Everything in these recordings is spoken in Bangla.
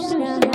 कृष्ण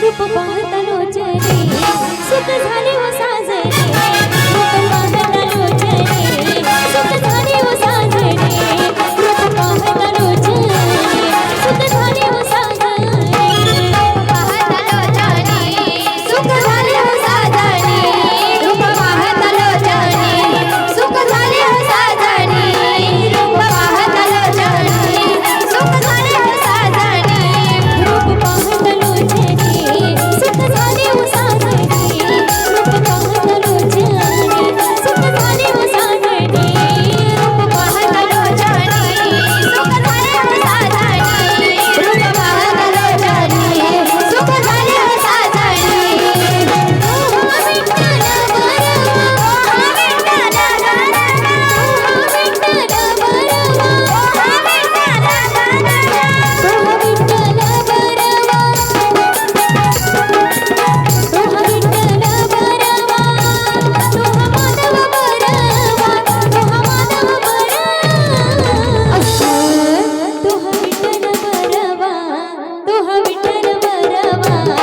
रूप पाहता लोचने सुख झाले വരവരവാ